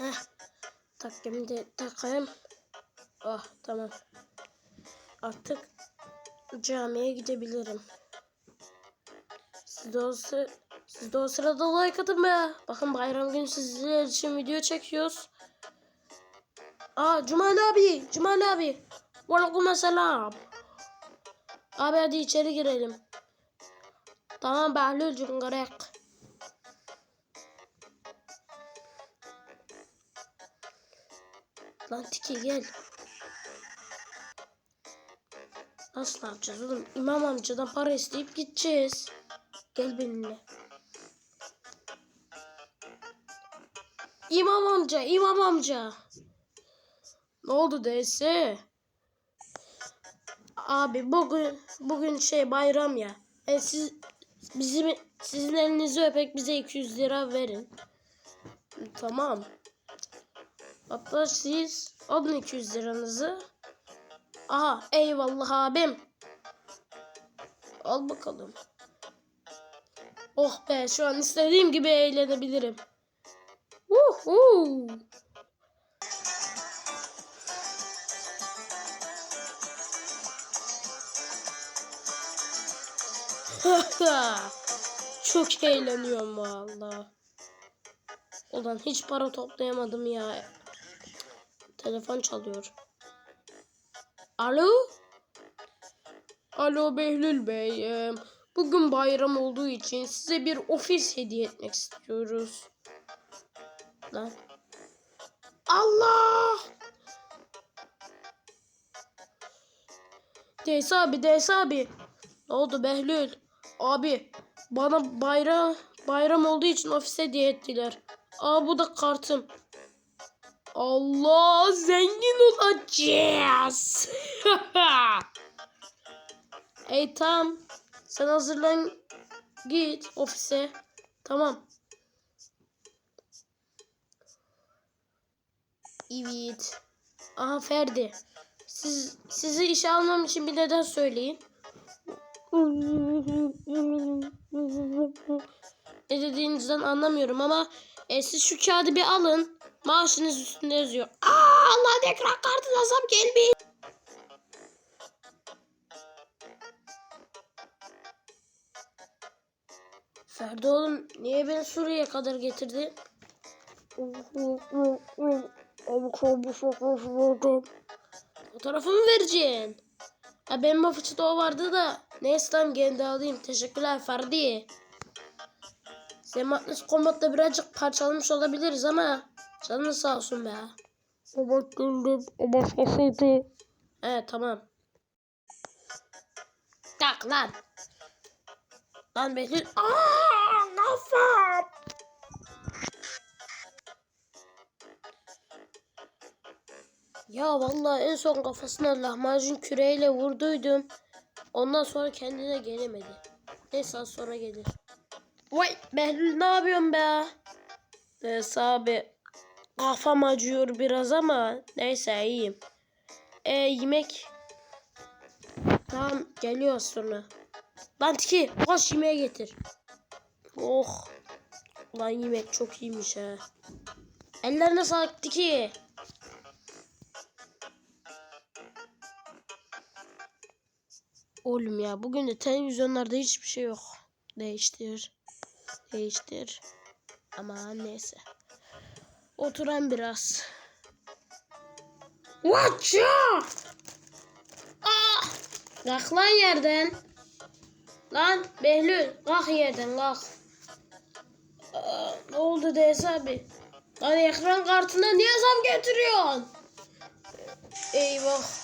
Heh. Takkemi de takayım. Oh tamam. Artık camiye gidebilirim. Siz de o, sı- siz de o sırada like atın be. Bakın bayram günü sizler için video çekiyoruz. Aa Cumali abi. Cumali abi. Aleyküm selam. Abi hadi içeri girelim. Tamam Behlül Cungarek. Lan Tiki gel. Nasıl yapacağız oğlum? İmam amcadan para isteyip gideceğiz. Gel benimle. İmam amca, İmam amca. Ne oldu dese? Abi bugün bugün şey bayram ya. E siz bizim sizin elinizi öpek bize 200 lira verin. Tamam. Hatta siz alın 200 liranızı. Aha eyvallah abim. Al bakalım. Oh be şu an istediğim gibi eğlenebilirim. Uhu. Çok eğleniyorum valla. Ulan hiç para toplayamadım ya. Telefon çalıyor. Alo? Alo Behlül Bey. Bugün bayram olduğu için size bir ofis hediye etmek istiyoruz. Lan. Allah! Deysa abi, Deysa abi. Ne oldu Behlül? Abi bana bayram bayram olduğu için ofise hediye ettiler. Aa bu da kartım. Allah zengin olacağız. Ey tamam. Sen hazırlan git ofise. Tamam. Evet. Aha Ferdi. Siz sizi işe almam için bir neden söyleyin. Ne dediğinizden anlamıyorum ama e, siz şu kağıdı bir alın. Maaşınız üstünde yazıyor. Aa Allah ekran kartına zam gelmiş. Ferdi oğlum niye beni Suriye'ye kadar getirdin? Fotoğrafımı vereceksin. Ha benim o fıçıda o vardı da. Neyse tamam gene de alayım. Teşekkürler Ferdi. Sematlis kombatta birazcık parçalamış olabiliriz ama canın sağ olsun be. Evet güldüm. O başkasıydı. Evet tamam. Tak lan. Lan Behlül. Aaa kafam. Ya vallahi en son kafasına lahmacun küreğiyle vurduydum. Ondan sonra kendine gelemedi. Neyse az sonra gelir. Vay Behlül ne yapıyorsun be? Neyse abi. Kafam acıyor biraz ama neyse iyiyim. E yemek. Tamam geliyor sonra. Lan Tiki koş yemeğe getir. Oh. Lan yemek çok iyiymiş ha. Ellerine sağlık Tiki. Oğlum ya bugün de televizyonlarda hiçbir şey yok. Değiştir. Değiştir. Ama neyse. Oturan biraz. Watcha! Ah! Kalk lan yerden. Lan Behlül kalk yerden kalk. Aa, ne oldu DS abi? Lan ekran kartına niye zam getiriyorsun? Eyvah.